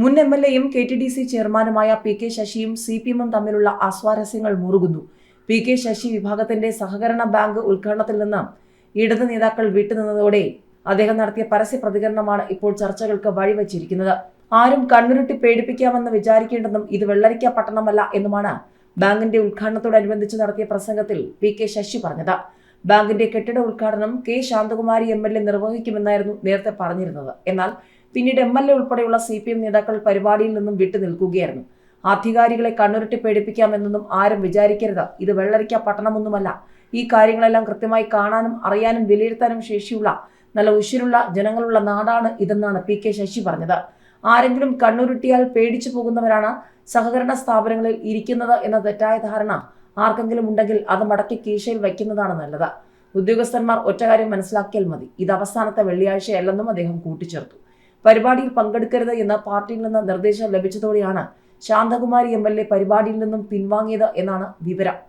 മുൻ M L എയും K T D C ചെയർമാനുമായ പി കെ ശശിയും സി പി എമ്മും തമ്മിലുള്ള അസ്വാരസ്യങ്ങൾ മുറുകുന്നു. പി കെ ശശി വിഭാഗത്തിന്റെ സഹകരണ ബാങ്ക് ഉദ്ഘാടനത്തിൽ നിന്ന് ഇടത് നേതാക്കൾ വിട്ടുനിന്നതോടെ അദ്ദേഹം നടത്തിയ പരസ്യ പ്രതികരണമാണ് ഇപ്പോൾ ചർച്ചകൾക്ക് വഴിവച്ചിരിക്കുന്നത്. ആരും കണ്ണുരുട്ടി പേടിപ്പിക്കാമെന്ന് വിചാരിക്കേണ്ടെന്നും ഇത് വെള്ളരിക്ക പട്ടണമല്ല എന്നുമാണ് ബാങ്കിന്റെ ഉദ്ഘാടനത്തോടനുബന്ധിച്ച് നടത്തിയ പ്രസംഗത്തിൽ പി കെ ശശി പറഞ്ഞത്. ബാങ്കിന്റെ കെട്ടിട ഉദ്ഘാടനം K Shanthakumari M L A നിർവഹിക്കുമെന്നായിരുന്നു നേരത്തെ പറഞ്ഞിരുന്നത്. എന്നാൽ പിന്നീട് എം എൽ എ ഉൾപ്പെടെയുള്ള സി പി എം നേതാക്കൾ പരിപാടിയിൽ നിന്നും വിട്ടുനിൽക്കുകയായിരുന്നു അധികാരികളെ കണ്ണുരുട്ടി പേടിപ്പിക്കാമെന്നൊന്നും ആരും വിചാരിക്കരുത്. ഇത് വെള്ളരിക്ക പട്ടണമൊന്നുമല്ല. ഈ കാര്യങ്ങളെല്ലാം കൃത്യമായി കാണാനും അറിയാനും വിലയിരുത്താനും ശേഷിയുള്ള നല്ല ഉശിരുള്ള ജനങ്ങളുള്ള നാടാണ് ഇതെന്നാണ് പി കെ ശശി പറഞ്ഞത്. ആരെങ്കിലും കണ്ണുരുട്ടിയാൽ പേടിച്ചു പോകുന്നവരാണ് സഹകരണ സ്ഥാപനങ്ങളിൽ ഇരിക്കുന്നത് എന്ന തെറ്റായ ധാരണ ആർക്കെങ്കിലും ഉണ്ടെങ്കിൽ അത് മടക്കി കീശയിൽ വയ്ക്കുന്നതാണ് നല്ലത്. ഉദ്യോഗസ്ഥന്മാർ ഒറ്റകാര്യം മനസ്സിലാക്കിയാൽ മതി. ഇത് അവസാനത്തെ വെള്ളിയാഴ്ചയല്ലെന്നും അദ്ദേഹം കൂട്ടിച്ചേർത്തു. പരിപാടിയിൽ പങ്കെടുക്കരുത് എന്ന് പാർട്ടിയിൽ നിന്ന് നിർദ്ദേശം ലഭിച്ചതോടെയാണ് ശാന്തകുമാരി എം എൽ എ പരിപാടിയിൽ നിന്നും പിൻവാങ്ങിയത് എന്നാണ് വിവരം.